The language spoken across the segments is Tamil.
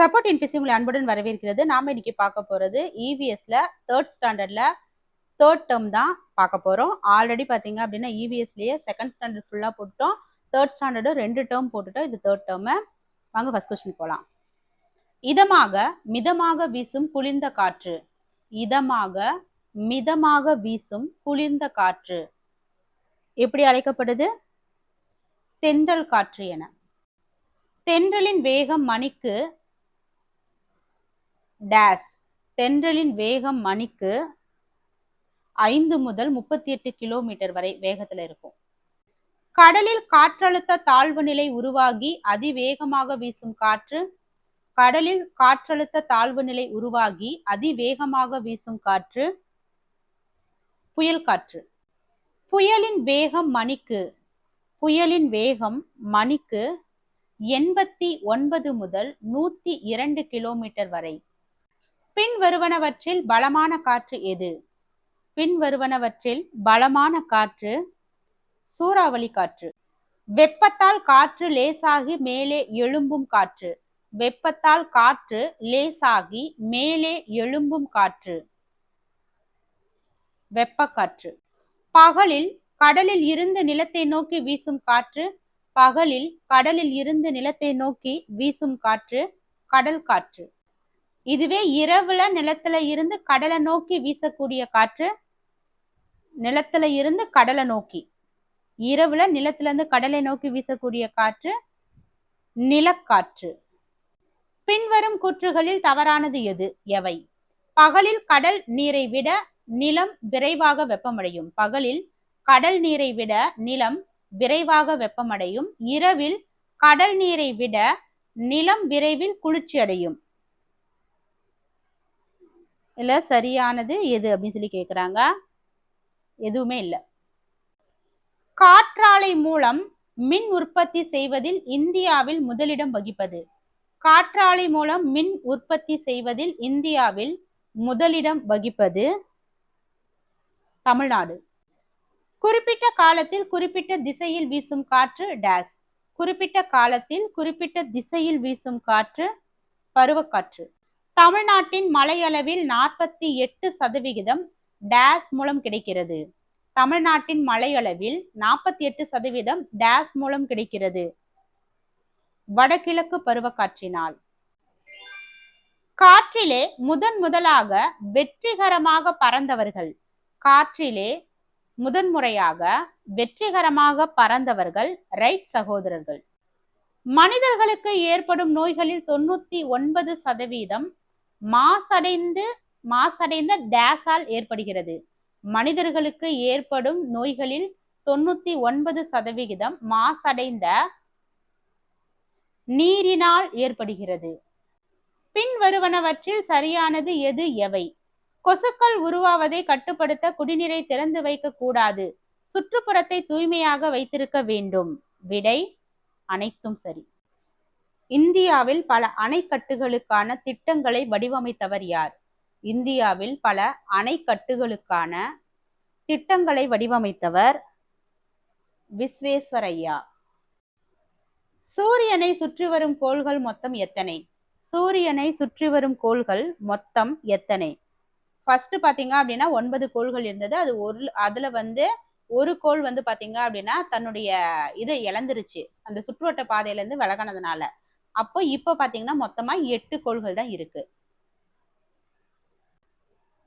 சப்போர்ட் இன்பிசி உங்களை அன்புடன் வரவேற்கிறது. நாம இன்னைக்கு பார்க்க போறது இவிஎஸ்ல தேர்ட் ஸ்டாண்டர்ட்ல தேர்ட் டேர்ம் தான் பார்க்க போறோம். ஆல்ரெடி பாத்தீங்க அப்படின்னா இவிஎஸ்லயே செகண்ட் ஸ்டாண்டர்ட் ஃபுல்லா போட்டோம் தேர்ட் ஸ்டாண்டர்டும் ரெண்டு டேர்ம் போட்டுட்டோம். இது தேர்ட் டேர்ம் வாங்க ஃபர்ஸ்ட் கொஸ்டின் போலாம். இதமாக மிதமாக வீசும் குளிர்ந்த காற்று. இதமாக மிதமாக வீசும் குளிர்ந்த காற்று. எப்படி அழைக்கப்படுது? தென்றல் காற்று என. தென்றலின் வேகம் மணிக்கு டேஸ் தென்றலின் வேகம் மணிக்கு ஐந்து முதல் முப்பத்தி எட்டு கிலோமீட்டர் வரை வேகத்துல இருக்கும். கடலில் காற்றழுத்த தாழ்வு நிலை உருவாகி அதிவேகமாக வீசும் காற்று கடலில் காற்றழுத்த தாழ்வு நிலை உருவாகி அதிவேகமாக வீசும் காற்று புயல் காற்று. புயலின் வேகம் மணிக்கு புயலின் வேகம் மணிக்கு எண்பத்தி ஒன்பது முதல் நூத்தி இரண்டு கிலோமீட்டர் வரை பின் வருவனவற்றில் பலமான காற்று எது? பின் வருவனவற்றில் பலமான காற்று சூறாவளி காற்று. வெப்பத்தால் காற்று லேசாகி மேலே எழும்பும் காற்று. வெப்பத்தால் காற்று லேசாகி மேலே எழும்பும் காற்று. வெப்பக்காற்று. பகலில் கடலில் இருந்து நிலத்தை நோக்கி வீசும் காற்று பகலில் கடலில் இருந்து நிலத்தை நோக்கி வீசும் காற்று கடல் காற்று. இதுவே இரவுல நிலத்துல இருந்து கடலை நோக்கி வீசக்கூடிய காற்று நிலத்துல இருந்து கடலை நோக்கி. இரவுல நிலத்துல இருந்து கடலை நோக்கி வீசக்கூடிய காற்று நிலக்காற்று. பின்வரும் கூற்றுகளில் தவறானது எது? எவை? பகலில் கடல் நீரை விட நிலம் விரைவாக வெப்பமடையும். பகலில் கடல் நீரை விட நிலம் விரைவாக வெப்பமடையும். இரவில் கடல் நீரை விட நிலம் விரைவில் குளிர்ச்சி அடையும் இல்லை சரியானது எது அப்படின்னு சொல்லி கேட்குறாங்க எதுவுமே இல்லை. காற்றாலை மூலம் மின் உற்பத்தி செய்வதில் இந்தியாவில் முதலிடம் வகிப்பது. காற்றாலை மூலம் மின் உற்பத்தி செய்வதில் இந்தியாவில் முதலிடம் வகிப்பது தமிழ்நாடு. குறிப்பிட்ட காலத்தில் குறிப்பிட்ட திசையில் வீசும் காற்று டேஸ். குறிப்பிட்ட காலத்தில் குறிப்பிட்ட திசையில் வீசும் காற்று பருவக்காற்று. தமிழ்நாட்டின் மலையளவில் நாற்பத்தி எட்டு சதவிகிதம் டேஸ் மூலம் கிடைக்கிறது. தமிழ்நாட்டின் மலையளவில் நாற்பத்தி எட்டு சதவீதம் டேஸ் மூலம் கிடைக்கிறது. வடகிழக்கு பருவக்காற்றினால். காற்றிலே முதன் முதலாக வெற்றிகரமாக பறந்தவர்கள். காற்றிலே முதன்முறையாக வெற்றிகரமாக பறந்தவர்கள் ரைட் சகோதரர்கள். மனிதர்களுக்கு ஏற்படும் நோய்களில் தொண்ணூத்தி ஒன்பது சதவீதம் மாசடைந்து மாசடைந்த டேஸால் ஏற்படுகிறது. மனிதர்களுக்கு ஏற்படும் நோய்களில் தொண்ணூத்தி ஒன்பது சதவிகிதம் மாசடைந்த நீரினால் ஏற்படுகிறது. பின் வருவனவற்றில் சரியானது எது எவை? கொசுக்கள் உருவாவதை கட்டுப்படுத்த குடிநீரை திறந்து வைக்க கூடாது. சுற்றுப்புறத்தை தூய்மையாக வைத்திருக்க வேண்டும். விடை அனைத்தும் சரி. இந்தியாவில் பல அணைக்கட்டுகளுக்கான திட்டங்களை வடிவமைத்தவர் யார்? இந்தியாவில் பல அணைக்கட்டுகளுக்கான திட்டங்களை வடிவமைத்தவர் விஸ்வேஸ்வரையா சூரியனை சுற்றி வரும் கோள்கள் மொத்தம் எத்தனை? சூரியனை சுற்றி வரும் கோள்கள் மொத்தம் எத்தனை? ஃபர்ஸ்ட் பாத்தீங்க அப்படின்னா ஒன்பது கோள்கள் இருந்தது. அது ஒரு அதுல வந்து ஒரு கோள் வந்து பாத்தீங்க அப்படின்னா தன்னுடைய இதை இழந்துருச்சு. அந்த சுற்றுவட்ட பாதையில இருந்து விலகினதுனால. அப்போ இப்போ பாத்தீங்கன்னா மொத்தமா எட்டு கோள்கள் தான் இருக்கு.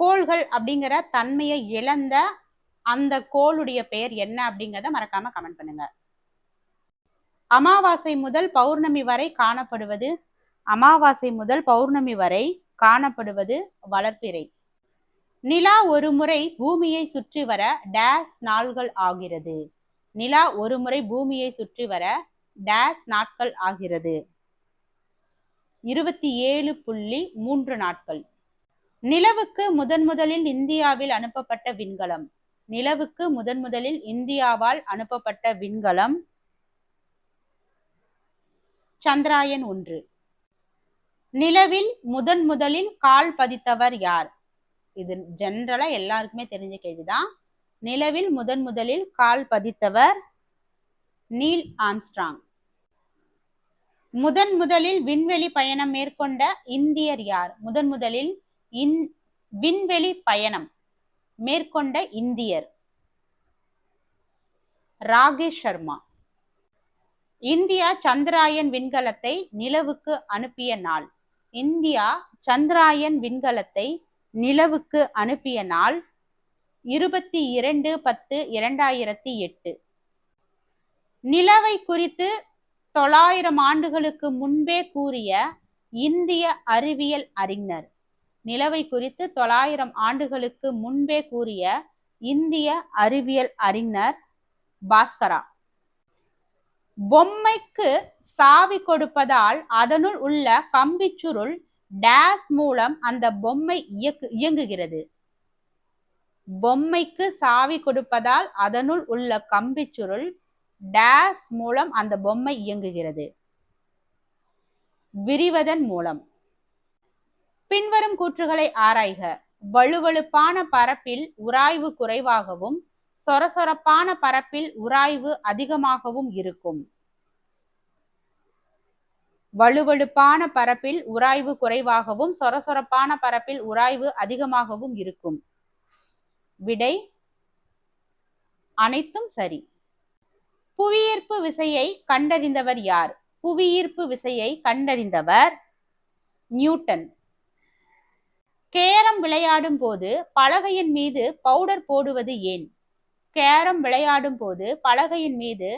கோள்கள் அப்படிங்கிற தன்மையை இழந்த அந்த கோளுடைய பெயர் என்ன அப்படிங்கிறத மறக்காம கமெண்ட் பண்ணுங்க. அமாவாசை முதல் பௌர்ணமி வரை காணப்படுவது அமாவாசை முதல் பௌர்ணமி வரை காணப்படுவது வளர்ப்பிறை நிலா ஒரு முறை பூமியை சுற்றி வர டேஸ் நாள்கள் ஆகிறது. நிலா ஒரு முறை பூமியை சுற்றி வர டேஸ் நாட்கள் ஆகிறது. இருபத்தி ஏழு புள்ளி மூன்று நாட்கள். நிலவுக்கு முதன் முதலில் இந்தியாவில் அனுப்பப்பட்ட விண்கலம். நிலவுக்கு முதன் முதலில் இந்தியாவால் அனுப்பப்பட்ட விண்கலம் சந்திராயன் ஒன்று. நிலவில் முதன் முதலில் கால் பதித்தவர் யார்? இது ஜென்ரலா எல்லாருக்குமே தெரிஞ்ச கேள்விதான். நிலவில் முதன் முதலில் கால் பதித்தவர் நீல் ஆம்ஸ்ட்ராங். முதன் முதலில் விண்வெளி பயணம் மேற்கொண்ட இந்தியர் யார்? முதன் முதலில் இன் விண்வெளி பயணம் மேற்கொண்ட இந்தியர் ராகேஷ் சர்மா. இந்தியா சந்திராயன் விண்கலத்தை நிலவுக்கு அனுப்பிய நாள். இந்தியா சந்திராயன் விண்கலத்தை நிலவுக்கு அனுப்பிய நாள் இருபத்தி இரண்டு பத்து இரண்டாயிரத்தி எட்டு. நிலவை குறித்து தொள்ளாயிரம் ஆண்டுகளுக்கு முன்பே கூறிய இந்திய அறிவியல் அறிஞர். நிலவை குறித்து தொள்ளாயிரம் ஆண்டுகளுக்கு முன்பே கூறிய இந்திய அறிவியல் அறிஞர் பாஸ்கரா. பொம்மைக்கு சாவி கொடுப்பதால் அதனுள் உள்ள கம்பிச்சுருள் டேஸ் மூலம் அந்த பொம்மை இயக்கு இயங்குகிறது. பொம்மைக்கு சாவி கொடுப்பதால் அதனுள் உள்ள கம்பிச்சுருள் டேஸ் மூலம் அந்த பொம்மை இயங்குகிறது. விரிவதன் மூலம். பின்வரும் கூற்றுகளை ஆராய்க. வலுவழுப்பான பரப்பில் உராய்வு குறைவாகவும் சொரசொரப்பான பரப்பில் உராய்வு அதிகமாகவும் இருக்கும். வலுவழுப்பான பரப்பில் உராய்வு குறைவாகவும் சொரசொரப்பான பரப்பில் உராய்வு அதிகமாகவும் இருக்கும். விடை அனைத்தும் சரி. புவியீர்ப்பு விசையை கண்டறிந்தவர் யார்? புவியீர்ப்பு விசையை கண்டறிந்தவர் நியூட்டன். கேரம் விளையாடும் போது பலகையின் மீது பவுடர் போடுவது ஏன்? கேரம் விளையாடும் போது பலகையின் மீது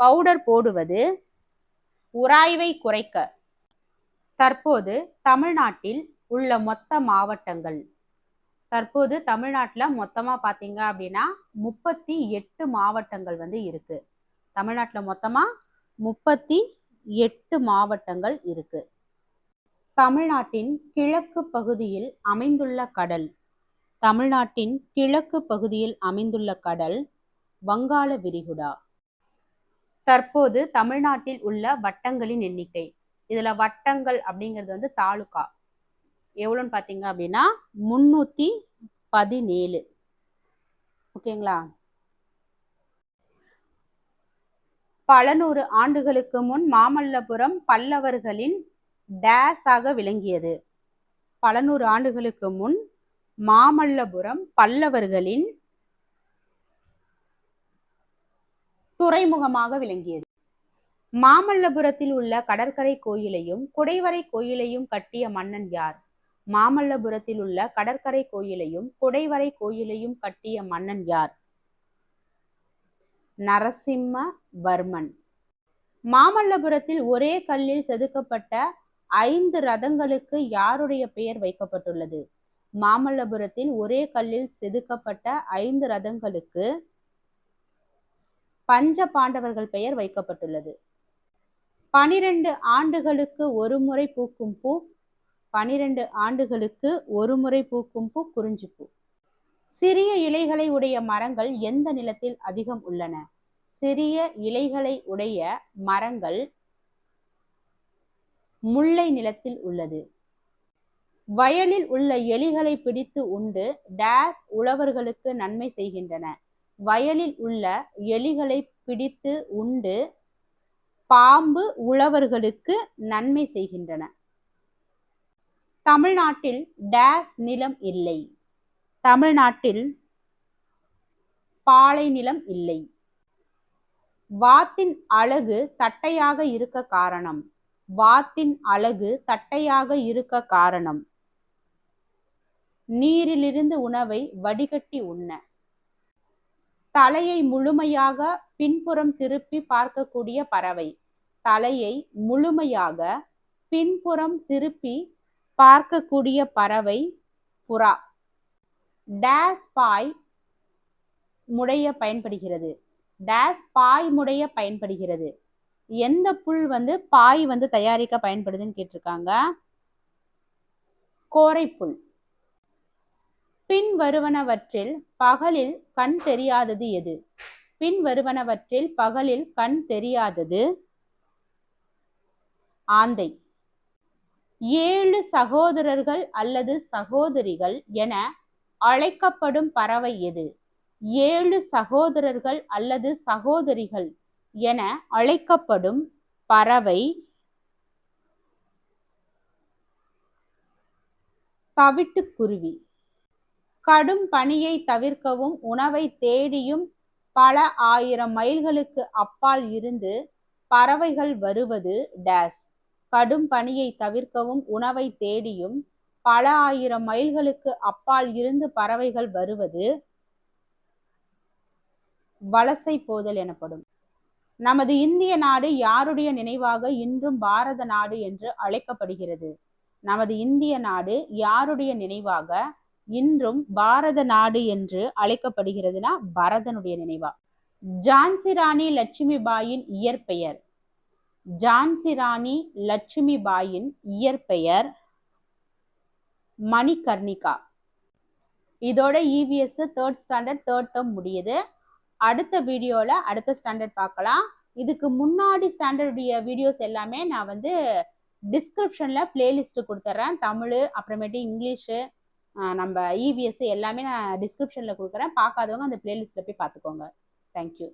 பவுடர் போடுவது உராய்வை குறைக்க. தற்போது தமிழ்நாட்டில் உள்ள மொத்த மாவட்டங்கள். தற்போது தமிழ்நாட்டில் மொத்தமாக பார்த்தீங்க அப்படின்னா முப்பத்தி எட்டு மாவட்டங்கள் வந்து இருக்குது தமிழ்நாட்டில் மொத்தமாக முப்பத்தி எட்டு மாவட்டங்கள் இருக்கு. தமிழ்நாட்டின் கிழக்கு பகுதியில் அமைந்துள்ள கடல் தமிழ்நாட்டின் கிழக்கு பகுதியில் அமைந்துள்ள கடல் வங்காள விரிகுடா. தற்போது தமிழ்நாட்டில் உள்ள வட்டங்களின் எண்ணிக்கை இதுல வட்டங்கள் அப்படிங்கிறது வந்து தாலுகா. எவ்வளோன்னு பார்த்தீங்க அப்படின்னா முன்னூத்தி பதினேழு. ஓகேங்களா? பல நூறு ஆண்டுகளுக்கு முன் மாமல்லபுரம் பல்லவர்களின் டேஸாக விளங்கியது. பல நூறு ஆண்டுகளுக்கு முன் மாமல்லபுரம் பல்லவர்களின் துறைமுகமாக விளங்கியது. மாமல்லபுரத்தில் உள்ள கடற்கரை கோயிலையும் குடைவரை கோயிலையும் கட்டிய மன்னன் யார்? மாமல்லபுரத்தில் உள்ள கடற்கரை கோயிலையும் குடைவரை கோயிலையும் கட்டிய மன்னன் யார்? நரசிம்மவர்மன். மாமல்லபுரத்தில் ஒரே கல்லில் செதுக்கப்பட்ட ஐந்து ரதங்களுக்கு யாருடைய பெயர் வைக்கப்பட்டுள்ளது? மாமல்லபுரத்தில் ஒரே கல்லில் செதுக்கப்பட்ட ஐந்து ரதங்களுக்கு பஞ்ச பாண்டவர்கள் பெயர் வைக்கப்பட்டுள்ளது. பனிரெண்டு ஆண்டுகளுக்கு ஒரு முறை பூக்கும் பூ பனிரெண்டு ஆண்டுகளுக்கு ஒரு முறை பூக்கும் பூ குறிஞ்சி பூ. சிறிய இலைகளை உடைய மரங்கள் எந்த நிலத்தில் அதிகம் உள்ளன? சிறிய இலைகளை உடைய மரங்கள் முல்லை நிலத்தில் உள்ளது. வயலில் உள்ள எலிகளை பிடித்து உண்டு டேஸ் உழவர்களுக்கு நன்மை செய்கின்றன. வயலில் உள்ள எலிகளை பிடித்து உண்டு பாம்பு உழவர்களுக்கு நன்மை செய்கின்றன. தமிழ்நாட்டில் டேஸ் நிலம் இல்லை. தமிழ்நாட்டில் பாலை நிலம் இல்லை. வாத்தின் அழகு தட்டையாக இருக்க காரணம். வாத்தின் அழகு தட்டையாக இருக்க காரணம். நீரிலிருந்து உணவை வடிகட்டி உண்ண. தலையை முழுமையாக பின்புறம் திருப்பி பார்க்கக்கூடிய பறவை. தலையை முழுமையாக பின்புறம் திருப்பி பார்க்கக்கூடிய பறவை புறா. டேஸ் பாய் முடைய பயன்படுகிறது. டேஸ் பாய் முடைய பயன்படுகிறது. எந்த புல் வந்து பாய் வந்து தயாரிக்க பயன்படுதுன்னு கேட்டிருக்காங்க? கோரைப்புல். பின் வருவனவற்றில் பகலில் கண் தெரியாதது எது? பின் வருவனவற்றில் பகலில் கண் தெரியாதது ஆந்தை. ஏழு சகோதரர்கள் அல்லது சகோதரிகள் என அழைக்கப்படும் பறவை எது? ஏழு சகோதரர்கள் அல்லது சகோதரிகள் என அழைக்கப்படும் பறவை தவிட்டுக்குருவி கடும் பணியை தவிர்க்கவும் உணவை தேடியும் பல ஆயிரம் மைல்களுக்கு அப்பால் இருந்து பறவைகள் வருவது டேஸ். கடும் பணியை தவிர்க்கவும் உணவை தேடியும் பல ஆயிரம் மைல்களுக்கு அப்பால் இருந்து பறவைகள் வருவது வலசை போதல் எனப்படும். நமது இந்திய நாடு யாருடைய நினைவாக இன்றும் பாரத நாடு என்று அழைக்கப்படுகிறது. நமது இந்திய நாடு யாருடைய நினைவாக இன்றும் பாரத நாடு என்று அழைக்கப்படுகிறதுனா பரதனுடைய நினைவா. ஜான்சி ராணி இயற்பெயர். ஜான்சி ராணி இயற்பெயர் மணிகர்ணிகா. இதோட EVS third standard third term முடியுது. அடுத்த வீடியோவில் அடுத்த ஸ்டாண்டர்ட் பார்க்கலாம். இதுக்கு முன்னாடி ஸ்டாண்டர்டுடைய வீடியோஸ் எல்லாமே நான் வந்து டிஸ்கிரிப்ஷனில் பிளேலிஸ்ட்டு கொடுத்துட்றேன் தமிழ் அப்புறமேட்டு இங்கிலீஷு நம்ம இவிஎஸ் எல்லாமே நான் டிஸ்கிரிப்ஷனில் கொடுக்குறேன். பார்க்காதவங்க அந்த பிளேலிஸ்ட்டில் போய் பார்த்துக்கோங்க. தேங்க்யூ